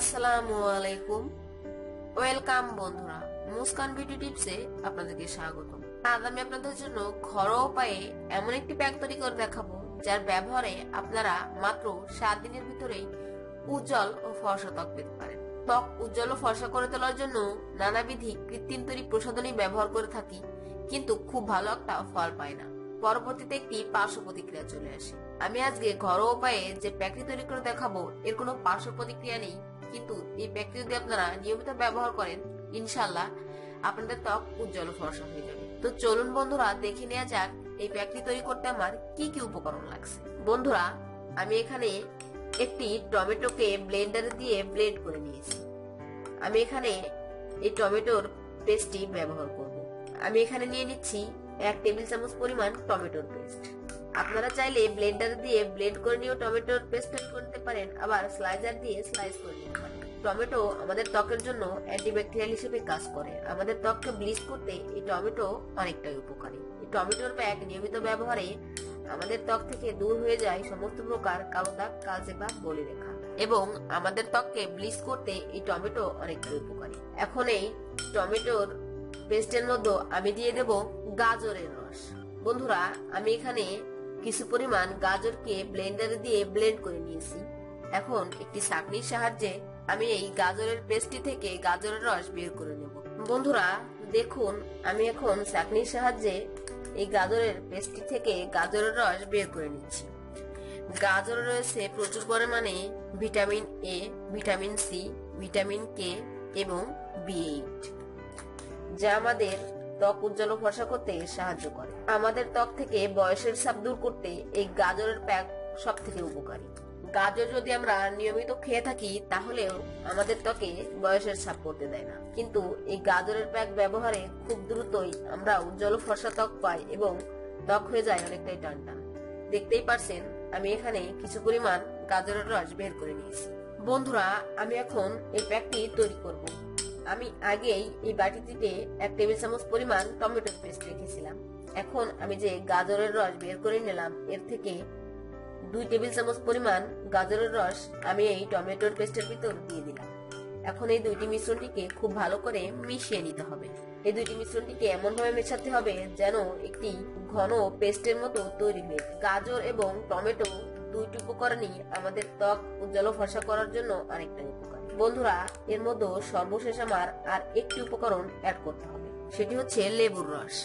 আসসালামু আলাইকুম। ওয়েলকাম বন্ধুরা, মুস্কান বিউটি টিপসে আপনাদেরকে স্বাগত আজ আমি আপনাদের জন্য ঘরোয়া উপায়ে এমন একটি প্যাক তৈরি করে দেখাবো, যার ব্যবহারে আপনারা মাত্র সাত দিনের ভিতরেই উজ্জ্বল ও ফর্সা ত্বক পেতে পারেন। ত্বক উজ্জ্বল ও ফর্সা করে তোলার জন্য নানাবিধি কৃত্রিম তৈরি প্রসাধনী ব্যবহার করে থাকি, কিন্তু খুব ভালো একটা ফল পায় না। পরবর্তীতে একটি পার্শ্ব প্রতিক্রিয়া চলে আসে। আমি আজকে ঘরোয়া উপায়ে যে প্যাকটি তৈরি করে দেখাবো, এর কোনো পার্শ্ব প্রতিক্রিয়া নেই কিন্তু এই প্যাকটি যদি আপনারা নিয়মিত ব্যবহার করেন ইনশাল্লাহ আপনাদের ত্বক উজ্জ্বল ফর্সা হয়ে যাবে। তো চলুন বন্ধুরা, দেখে নেওয়া যাক এই প্যাকটি তৈরি করতে আমার কি কি উপকরণ লাগছে। বন্ধুরা, আমি এখানে একটি টমেটোকে ব্লেন্ডারে দিয়ে ব্লেন্ড করে নিয়েছি। আমি এখানে এই টমেটোর পেস্টটি ব্যবহার করব। আমি এখানে নিয়ে নিচ্ছি এক টেবিল চামচ পরিমাণ টমেটোর পেস্ট আপনারা চাইলে ব্লেন্ডার দিয়ে ব্লেন্ড করে নিয়েও টমেটোর পেস্ট তৈরি করতে পারেন, আবার স্লাইজার দিয়ে স্লাইস করে নিতে পারেন। টমেটো আমাদের ত্বকের জন্য অ্যান্টিব্যাকটেরিয়াল হিসেবে কাজ করে। আমাদের ত্বককে ব্লিচ করতে এই টমেটো অনেকটাই উপকারী। এই টমেটোর প্যাক নিয়মিত ব্যবহারে আমাদের ত্বক থেকে দূর হয়ে যায় সমস্ত প্রকার কালো দাগ, কালচে ভাব বলে রেখা। এবং আমাদের ত্বককে ব্লিচ করতে এই টমেটো অনেকটাই উপকারী। এখন এই টমেটোর পেস্টের মধ্যে আমি দিয়ে দেব গাজরের রস। বন্ধুরা, আমি এখানে কিছু পরিমাণ গাজরকে ব্লেন্ডারে দিয়ে ব্লেন্ড করে নিয়েছি। এখন একটি ছাঁকনির সাহায্যে আমি এই গাজরের পেস্টটি থেকে গাজরের রস বের করে নেব। বন্ধুরা, দেখুন, আমি এখন ছাঁকনির সাহায্যে এই গাজরের পেস্টটি থেকে গাজরের রস বের করে নিচ্ছি। গাজরে রয়েছে প্রচুর পরিমাণে vitamin A vitamin C vitamin K এবং বি এইট যা আমাদের ত্বক উজ্জ্বল ফর্সা করতে সাহায্য করে। আমাদের ত্বক থেকে বয়সের ছাপ দূর করতে এই গাজরের প্যাক সব থেকে উপকারী। গাজর যদি আমরা নিয়মিত খেয়ে থাকি, তাহলেও আমাদের ত্বকে বয়সের ছাপ পড়তে দেয় না। কিন্তু এই গাজরের প্যাক ব্যবহারে খুব দ্রুতই আমরা উজ্জ্বল ফর্সা ত্বক পাই এবং ত্বক হয়ে যায় অনেকটাই টান দেখতেই পারছেন, আমি এখানে কিছু পরিমাণ গাজরের রস বের করে নিয়েছি। বন্ধুরা, আমি এখন এই প্যাকটি তৈরি করব। আমি আগেই এই বাটিটিতে এক টেবিল চামচ পরিমাণ টমেটোর পেস্ট রেখেছিলাম। এখন আমি যে গাজরের রস বের করে নিলাম, এর থেকে দুই টেবিল চামচ পরিমাণ গাজরের রস আমি এই টমেটোর পেস্টের ভিতর দিয়ে দিলাম। এখন এই দুইটি মিশ্রণটিকে খুব ভালো করে মিশিয়ে নিতে হবে। এই দুইটি মিশ্রণটিকে এমন ভাবে মেশাতে হবে যেন একটি ঘন পেস্টের মতো তৈরি হয়ে। গাজর এবং টমেটো দুইটি উপকরণই আমাদের ত্বক উজ্জ্বল ফর্সা করার জন্য অনেকটা উপকারী বন্ধুরা, এর মধ্যে সর্বশেষ আমার আর একটি উপকরণ অ্যাড করতে হবে। সেটি হচ্ছে লেবুর রস।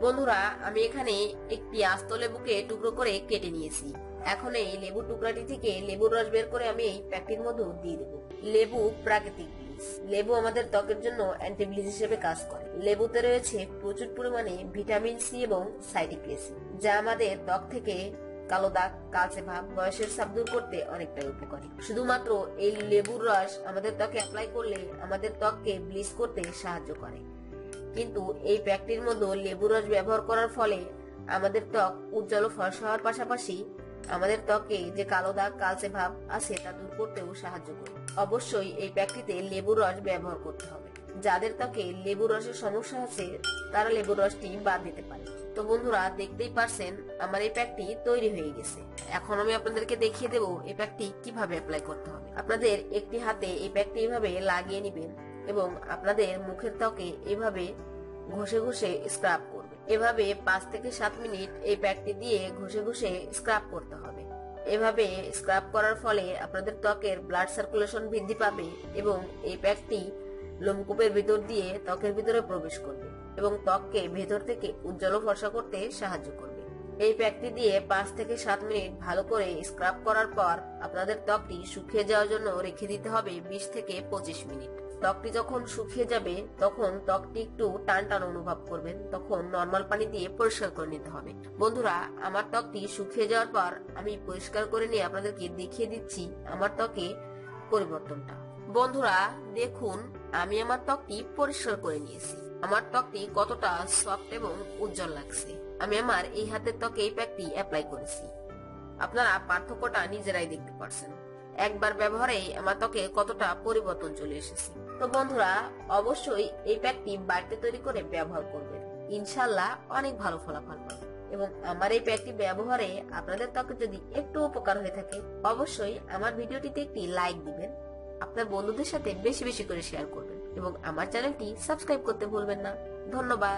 বন্ধুরা, আমি এখানে একটি আস্ত লেবুকে টুকরো করে কেটে নিয়েছি। এখন এই লেবুর টুকরাটি থেকে লেবুর রস বের করে আমি এই প্যাকটির মধ্যে দিয়ে দেবো। লেবু প্রাকৃতিক লেবু আমাদের ত্বকের জন্য অ্যান্টিব্লিচ হিসেবে কাজ করে। লেবুতে রয়েছে প্রচুর পরিমাণে ভিটামিন সি এবং সাইটিক অ্যাসিড যা আমাদের ত্বক থেকে কালো দাগ, কালচে ভাব, বয়সের সাপ দূর করতে অনেকটাই উপকারী। শুধুমাত্র এই লেবুর রস আমাদের ত্বকে অ্যাপ্লাই করলে আমাদের ত্বককে ব্লিচ করতে সাহায্য করে। কিন্তু এই প্যাকটির মধ্যে লেবুর রস ব্যবহার করার ফলে আমাদের ত্বক উজ্জ্বল ও ফর্সা হওয়ার পাশাপাশি আমাদের ত্বকে যে কালো দাগ, কালচে ভাব আছে তা দূর করতেও সাহায্য করে। অবশ্যই এই প্যাকটিতে লেবুর রস ব্যবহার করতে হবে। যাদের ত্বকে লেবুর রসের সমস্যা আছে, তারা লেবুর রসটি বাদ দিতে পারে। তো বন্ধুরা দেখতেই পারছেন, আমার এই প্যাকটি তৈরি হয়ে গেছে। এখন আমি আপনাদেরকে দেখিয়ে দেব এই প্যাকটি কীভাবে অ্যাপ্লাই করতে হবে। আপনাদের একটি হাতে এই প্যাকটি এইভাবে লাগিয়ে নেবেন এবং আপনাদের মুখের ত্বকে এভাবে ঘষে ঘষে স্ক্রাব করবে এভাবে পাঁচ থেকে সাত মিনিট এই প্যাকটি দিয়ে ঘষে ঘষে স্ক্রাব করতে হবে। এভাবে স্ক্রাব করার ফলে আপনাদের ত্বকের ব্লাড সার্কুলেশন বৃদ্ধি পাবে এবং এই প্যাকটি লোমকূপের ভিতর দিয়ে ত্বকের ভিতরে প্রবেশ করবে। এবং ত্বককে ভেতর থেকে উজ্জ্বল ফর্সা করতে সাহায্য করবে। এই প্যাকটি দিয়ে পাঁচ থেকে সাত মিনিট ভালো করে স্ক্রাব করার পর আপনাদের ত্বকটি শুকিয়ে যাওয়ার জন্য রেখে দিতে হবে বিশ থেকে পঁচিশ মিনিট। ত্বকটি যখন শুকিয়ে যাবে, তখন ত্বকটি একটু টান টান অনুভব করবেন। তখন নর্মাল পানি দিয়ে পরিষ্কার করে নিতে হবে। বন্ধুরা, আমার ত্বকটি শুকিয়ে যাওয়ার পর আমি পরিষ্কার করে নিয়ে আপনাদেরকে দেখিয়ে দিচ্ছি আমার ত্বকে পরিবর্তনটা। বন্ধুরা, দেখুন, আমি আমার ত্বকটি পরিষ্কার করে নিয়েছি। আমার ত্বকটি কতটা সফট এবং উজ্জ্বল লাগছে। আমি আমার এই হাতের ত্বকে এই প্যাকটি অ্যাপ্লাই করেছি। আপনারা পার্থক্যটা নিজেরাই দেখতে পারছেন। একবার ব্যবহারে আমার ত্বকে কতটা পরিবর্তন চলে এসেছে। তো বন্ধুরা, অবশ্যই এই প্যাকটি বাড়িতে তৈরি করে ব্যবহার করবেন। ইনশাল্লাহ অনেক ভালো ফলাফল পাবেন। এবং আমার এই প্যাকটি ব্যবহারে আপনাদের ত্বকে যদি একটু উপকার হয়ে থাকে, অবশ্যই আমার ভিডিওটিতে একটি লাইক দিবেন। আপনার বন্ধুদের সাথে বেশি বেশি করে শেয়ার করবেন। এবং আমার চ্যানেলটি সাবস্ক্রাইব করতে ভুলবেন না। ধন্যবাদ।